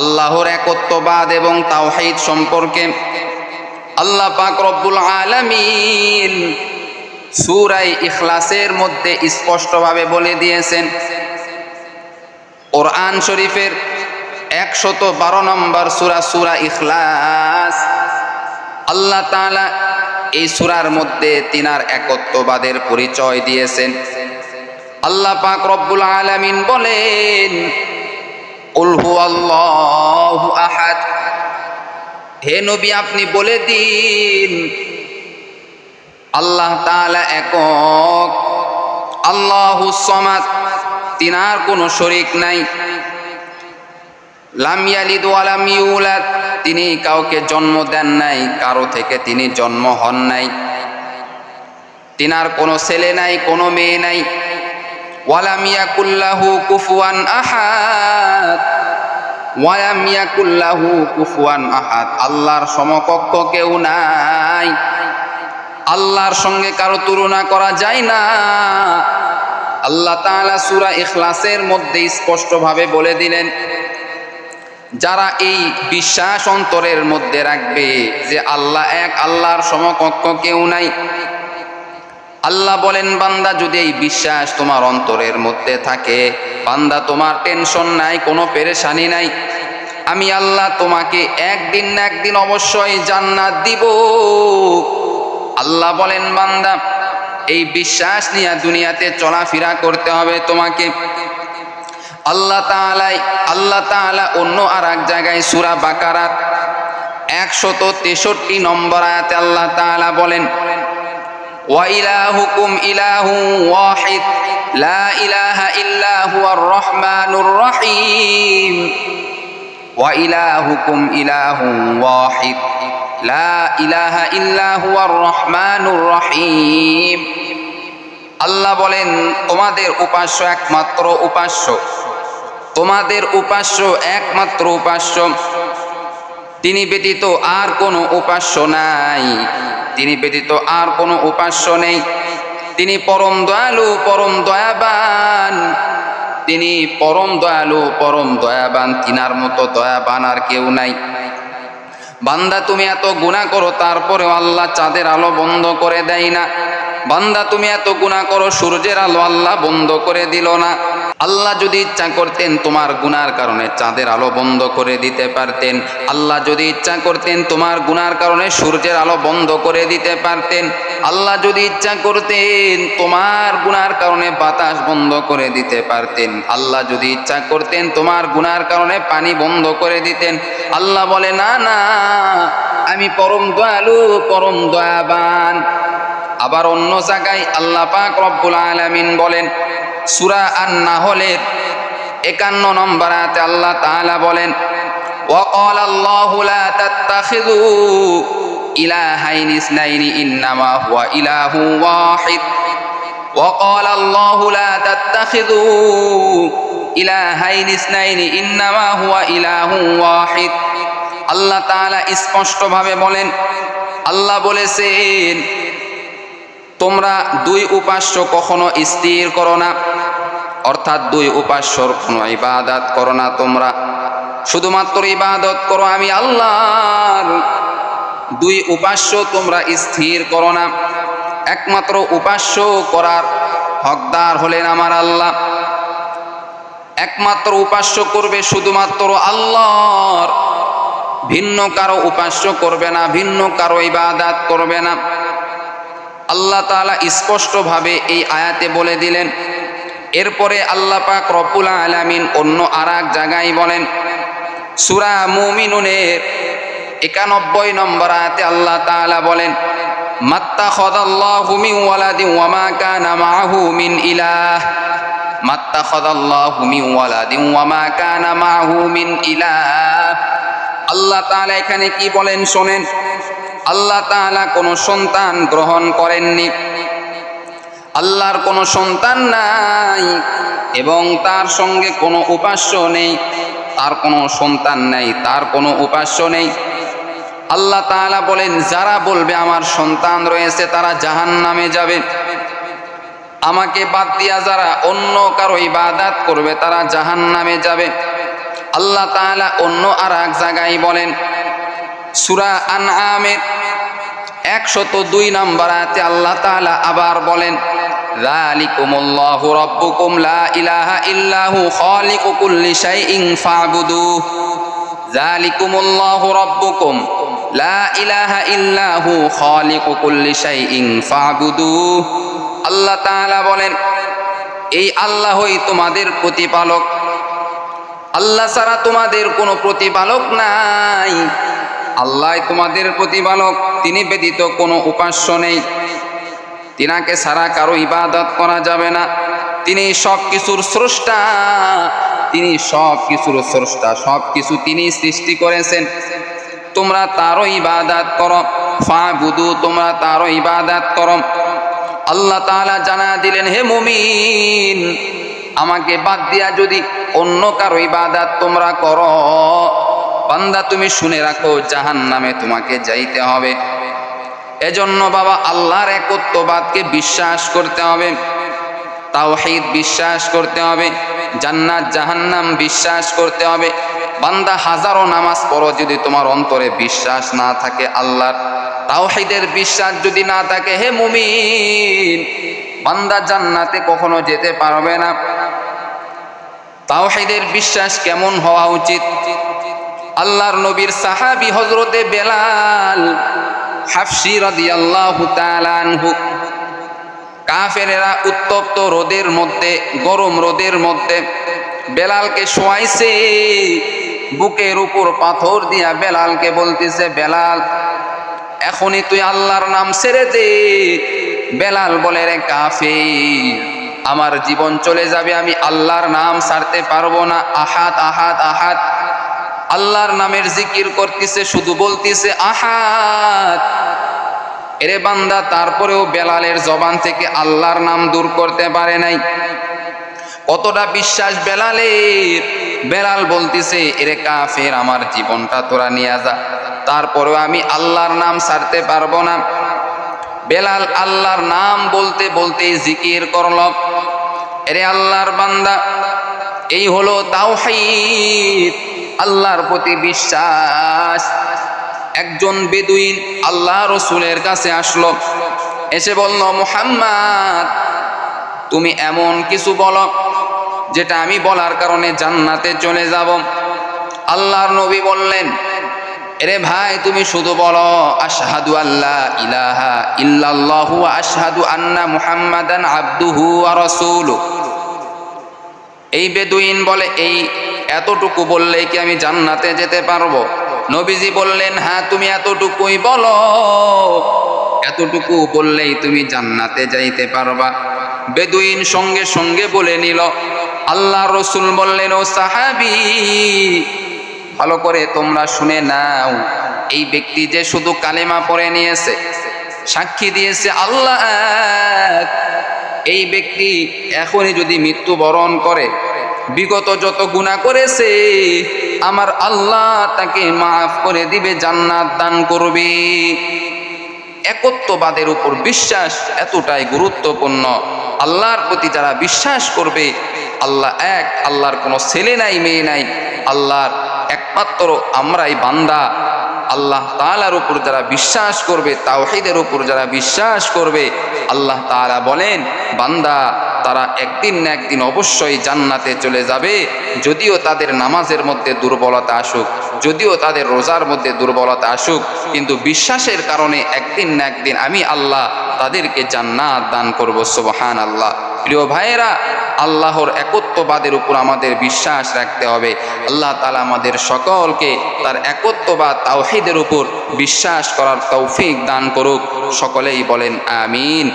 আল্লাহর একত্ববাদ এবং তাওহীদ সম্পর্কে আল্লাহ পাক রব্বুল আলামিন সূরায়ে ইখলাসের মধ্যে স্পষ্টভাবে বলে দিয়েছেন। কোরআন শরীফের একশত বারো নম্বর সূরা সূরা ইখলাস, আল্লাহ তাআলা এই সূরার মধ্যে তিনার একত্ববাদের পরিচয় দিয়েছেন। আল্লাহ পাক রব্বুল আলামিন বলেন হে নবী, আপনি বলে দিন, আল্লাহ তাআলা একক। আল্লাহু তিনার কোনো শরিক নাই। লাম ইয়ালিদ তিনি কাউকে জন্ম দেন নাই, কারও থেকে তিনি জন্ম হন নাই। তিনার কোনো ছেলে নাই, কোনো মেয়ে নাই। ওয়ালাম ইয়াকুল্লাহু কুফুয়ান আহাদ। ওয়ালাম ইয়াকুল্লাহু কুফুয়ান আহাদ। আল্লাহর সমকক্ষ কেউ নাই। আল্লাহর সঙ্গে কারও তুলনা করা যায় না। আল্লাহ তাআলা সূরা ইখলাসের মধ্যে স্পষ্টভাবে বলে দিলেন, যারা এই বিশ্বাস অন্তরের মধ্যে রাখবে যে আল্লাহ এক, আল্লাহর সমকক্ষ কেউ নাই আল্লাহ বলেন, বান্দা যদি এই বিশ্বাস তোমার অন্তরের মধ্যে থাকে, বান্দা তোমার টেনশন নাই, কোনো পেরেশানি নাই। আমি আল্লাহ তোমাকে একদিন না একদিন অবশ্যই জান্নাত দিব। আল্লাহ বলেন, বান্দা, এই বিশ্বাস নিয়ে দুনিয়াতে চলাফেরা করতে হবে তোমাকে। আল্লাহ তাআলাই, আল্লাহ তাআলা অন্য আর এক জায়গায় সূরা বাকারাত একশত তেষট্টি নম্বর আয়াতে আল্লাহ তাআলা বলেন وإلهكم إله واحد لا إله إلا هو الرحمن الرحيم وإلهكم إله واحد لا إله إلا هو الرحمن الرحيم আল্লাহ বলেন তোমাদের উপাস্য একমাত্র উপাস্য তোমাদের উপাস্য একমাত্র উপাস্য তিনি ব্যতীত আর কোনো উপাস্য নাই তিনি ব্যতীত আর কোনো উপাস্য নেই। তিনি পরম দয়ালু, পরম দয়াবান। তিনি পরম দয়ালু, পরম দয়াবান, তিনার মতো দয়াবান আর কেউ নাই। বান্দা, তুমি এত গুণা করো, তারপরেও আল্লাহ চাঁদের আলো বন্ধ করে দেয় না। বান্দা, তুমি এত গুণা করো, সূর্যের আলো আল্লাহ বন্ধ করে দিল না। আল্লাহ যদি ইচ্ছা করতেন তোমার গুনার কারণে চাঁদের আলো বন্ধ করে দিতে পারতেন। আল্লাহ যদি ইচ্ছা করতেন তোমার গুনার কারণে সূর্যের আলো বন্ধ করে দিতে পারতেন। আল্লাহ যদি ইচ্ছা করতেন তোমার গুনার কারণে বাতাস বন্ধ করে দিতে পারতেন। আল্লাহ যদি ইচ্ছা করতেন তোমার গুনার কারণে পানি বন্ধ করে দিতেন। আল্লাহ বলে, না না, আমি পরম দয়ালু, পরম দয়াবান। আবার অন্য জায়গায় আল্লাহ পাক রব্বুল আলামিন বলেন সুরা আর না হলে একান্ন নম্বর আয়াতে আল্লাহ তাআলা বলেন وقال الله لا تتخذوا إلهين اثنين إنما هو إله واحد وقال الله لا تتخذوا إلهين اثنين إنما هو إله واحد আল্লাহ তাআলা স্পষ্টভাবে বলেন আল্লাহ বলেছেন তোমরা দুই উপাস্য কখনো স্থির করো না অর্থাৎ দুই উপাস্যর কোনো ইবাদত করো না তোমরা। শুধুমাত্র ইবাদত করো আমি আল্লাহর। দুই উপাস্য তোমরা স্থির করো না। একমাত্র উপাস্য করার হকদার হলেন আমার আল্লাহ। একমাত্র উপাস্য করবে শুধুমাত্র আল্লাহর। ভিন্ন কারও উপাস্য করবে না, ভিন্ন কারও ইবাদাত করবে না। আল্লাহ তাআলা স্পষ্টভাবে এই আয়াতে বলে দিলেন এরপরে আল্লাহ পাক রব্বুল আলামিন অন্য আর এক জায়গায় বলেন, সূরা মুমিনুনের একানব্বই নম্বর আয়াতে আল্লাহ তাআলা বলেন মাত্তাখাদাল্লাহু মিন ওয়ালাদিন ওয়া মা কানা মাআহু মিন ইলাহ। মাত্তাখাদাল্লাহু মিন ওয়ালাদিন ওয়া মা কানা মাআহু মিন ইলাহ। আল্লাহ তাআলা এখানে কি বলেন শোনেন, আল্লাহ তাআলা কোনো সন্তান গ্রহণ করেননি। আল্লাহর কোনো সন্তান নাই এবং তার সঙ্গে কোনো উপাস্য নেই। তার কোনো সন্তান নেই, তার কোনো উপাস্য নেই। আল্লাহ তাআলা বলেন, যারা বলবে আমার সন্তান রয়েছে, তারা জাহান নামে যাবে। আমাকে বাদ দিয়া যারা অন্য কারও ইবাদাত করবে, তারা জাহান নামে যাবে। আল্লাহ তাআলা অন্য আর এক জায়গায় বলেন, সুরা আনআমের একশত দুই নম্বর আয়াতে আল্লাহ তাআলা আবার বলেন যালিকুমুল্লাহু রাব্বুকুম লা ইলাহা ইল্লাহু লা ইলাহা আল্লাহ তাআলা বলেন, এই আল্লাহই তোমাদের প্রতিপালক। আল্লাহ ছাড়া তোমাদের কোনো প্রতিপালক নাই। আল্লাহ তোমাদের প্রতিপালক। তিনি ব্যতীত কোনো উপাস্য নেই। তিনাকে ছাড়া কারও ইবাদত করা যাবে না। তিনি সব কিছুর স্রষ্টা। তিনি সব কিছুর স্রষ্টা। সব কিছু তিনি সৃষ্টি করেছেন। তোমরা তারও ইবাদাত করো। ফা বুধু তোমরা তারও ইবাদাত করো। আল্লাহ তাআলা জানা দিলেন, হে মুমিন, আমাকে বাদ দিয়া যদি অন্য কারও ইবাদাত তোমরা করো, বান্দা তুমি শুনে রাখো জাহান নামে তোমাকে যাইতে হবে। এজন্য বাবা আল্লাহর একত্ববাদকে বিশ্বাস করতে হবে, তাওহীদ বিশ্বাস করতে হবে, জান্নাত, জাহান্নাম বিশ্বাস করতে হবে। বান্দা হাজারো নামাজ পড়ো যদি তোমার অন্তরে বিশ্বাস না থাকে আল্লাহর। তাওহীদের বিশ্বাস যদি না থাকে, হে মুমিন, বান্দা জান্নাতে কখনো যেতে পারবে না। তাওহীদের বিশ্বাস কেমন হওয়া উচিত? আল্লাহর নবীর সাহাবি হজরতে বেলাল হাফসি আনহু। কাফেরেরা উত্তপ্ত রোদের মধ্যে, গরম রোদের মধ্যে বেলালকে শোয়াইছে। বুকের উপর পাথর দিয়া বেলালকে বলতেছে, বেলাল, এখনই তুই আল্লাহর নাম ছেড়ে দে। বেলাল বলে, রে কাফে আমার জীবন চলে যাবে, আমি আল্লাহর নাম ছাড়তে পারব না। আহাত আহাত আহাত আল্লাহর নামের জিকির করতেছে, শুধু বলতেছে আহাত এরে বান্দা, তারপরেও বেলালের জবান থেকে আল্লাহর নাম দূর করতে পারে নাই। কতটা বিশ্বাস বেলালের? বেলাল বলতেছে, এরে কাফের, আমার জীবনটা তোরা নিয়ে যা। তারপরেও আমি আল্লাহর নাম ছাড়তে পারব না। বেলাল আল্লাহর নাম বলতে বলতে জিকির করল। এরে আল্লাহর বান্দা, এই হলো তাওহীদ। আল্লাহর প্রতি বিশ্বাস। একজন বেদুইন আল্লাহ রসুলের কাছে আসলো। এসে বলল, মুহাম্মদ, তুমি এমন কিছু বলো যেটা আমি বলার কারণে জান্নাতে চলে যাব। আল্লাহর নবী বললেন, এরে ভাই, তুমি শুধু বলো, আশহাদু আল্লাহ ইলাহা ইল্লাল্লাহু আশহাদু আন্না মুহাম্মাদান আবদুহু রাসূলুহু। এই বেদুইন বলে, এই এতটুকু বললেই কি আমি জান্নাতে যেতে পারব? নবীজি বললেন হ্যাঁ তুমি এতটুকুই বলো। এতটুকু বললেই তুমি জান্নাতে যাইতে পারবা। বেদুইন সঙ্গে সঙ্গে বলে নিল আল্লাহ রসুল বললেন, ও সাহাবি, ভালো করে তোমরা শুনে নাও। এই ব্যক্তি যে শুধু কালেমা পড়ে নিয়েছে, সাক্ষী দিয়েছে আল্লাহ। এই ব্যক্তি এখনই যদি মৃত্যুবরণ করে বিগত যত গুণা করেছে, আমার আল্লাহ তাকে মাফ করে দিবে, জান্নাত দান করবে। একত্ববাদের উপর বিশ্বাস এতটাই গুরুত্বপূর্ণ। আল্লাহর প্রতি যারা বিশ্বাস করবে, আল্লাহ এক, আল্লাহর কোনো ছেলে নাই, মেয়ে নাই, আল্লাহর একমাত্র আমরাই বান্দা। আল্লাহ তালার উপর যারা বিশ্বাস করবে, তাওহিদের উপর যারা বিশ্বাস করবে, আল্লাহ তাআলা বলেন, বান্দা তারা একদিন না একদিন অবশ্যই জান্নাতে চলে যাবে, যদিও তাদের নামাজের মধ্যে দুর্বলতা আসুক, যদিও তাদের রোজার মধ্যে দুর্বলতা আসুক, কিন্তু বিশ্বাসের কারণে একদিন না একদিন আমি আল্লাহ তাদেরকে জান্নাত দান করব সুবহান আল্লাহ প্রিয় ভাইয়েরা, আল্লাহর একত্ববাদের উপর আমাদের বিশ্বাস রাখতে হবে। আল্লাহ তালা আমাদের সকলকে তার একত্ববাদ, তাওহিদের উপর বিশ্বাস করার তৌফিক দান করুক। সকলেই বলেন, আমিন।